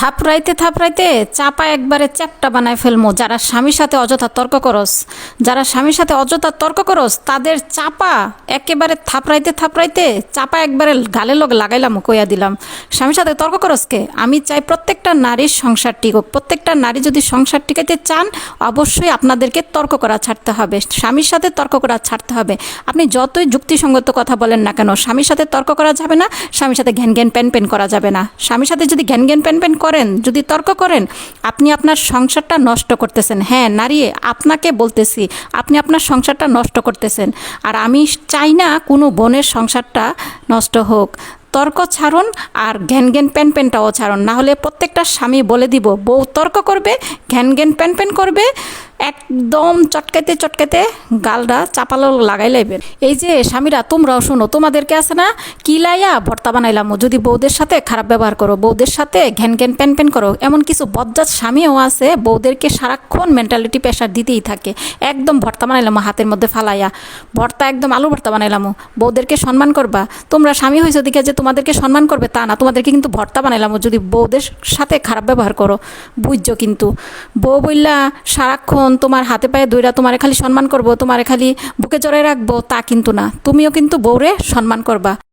থাপড়াইতে থাপড়াইতে চাপা একবারে চ্যাপটা বানায় ফেলমো। যারা স্বামীর সাথে অযথা তর্ক করস, যারা স্বামীর সাথে অযথা তর্ক করস, তাদের চাপা একেবারে থাপড়াইতে থাপড়াইতে চাপা একবারে গালে লোক লাগাইলাম, কইয়া দিলাম। স্বামীর সাথে তর্ক করসকে আমি চাই প্রত্যেকটা নারীর সংসার টিকুক। প্রত্যেকটা নারী যদি সংসার টিকাইতে চান, অবশ্যই আপনাদেরকে তর্ক করা ছাড়তে হবে। স্বামীর সাথে তর্ক করা ছাড়তে হবে। আপনি যতই যুক্তিসঙ্গত কথা বলেন না কেন, স্বামীর সাথে তর্ক করা যাবে না, স্বামীর সাথে ঘ্যান ঘ্যান প্যান প্যান করা যাবে না। স্বামীর সাথে যদি ঘ্যান ঘ্যান প্যান প্যান করেন, যদি তর্ক করেন, আপনি আপনার সংসারটা নষ্ট করতেছেন। হ্যাঁ নারী আপনাকে বলতেছি, আপনি আপনার সংসারটা নষ্ট করতেছেন। আর আমি চাই না কোনো বোনের সংসারটা নষ্ট হোক। তর্ক ছাড়ুন আর ঘ্যান ঘ্যান প্যান প্যানটাও ছাড়ুন। নাহলে প্রত্যেকটা স্বামী বলে দিব, বউ তর্ক করবে, ঘ্যান ঘ্যান প্যান প্যান করবে একদম চটকাইতে চটকাইতে গালটা চাপালো লাগাই লাইবেন। এই যে স্বামীরা, তোমরাও শোনো, তোমাদেরকে আছে না কি লাইয়া ভর্তা বানাইলাম। যদি বৌদের সাথে খারাপ ব্যবহার করো বৌদের সাথে ঘ্যান ঘ্যান প্যান প্যান করো, এমন কিছু বজ্জাত স্বামীও আছে বৌদেরকে সারাক্ষণ মেন্টালিটি প্রেশার দিতেই থাকে। একদম ভর্তা বানাইলাম, হাতের মধ্যে ফালাইয়া। ভর্তা একদম আলু ভর্তা বানাইলাম। বৌদেরকে সম্মান করবা। তোমরা স্বামী হয়েছে দিকে যে তোমাদেরকে সম্মান করবে তা না, তোমাদেরকে কিন্তু ভর্তা বানাইলাম। যদি বৌদের সাথে খারাপ ব্যবহার করো, বুঝছ কিন্তু। বউ বললা সারাক্ষণ তোমার হাতে পায়ে দুইরা তোমারে খালি সম্মান করব, তোমারে খালি বুকে জড়াই রাখব, তা কিন্তু না। তুমিও কিন্তু বউরে সম্মান করবা।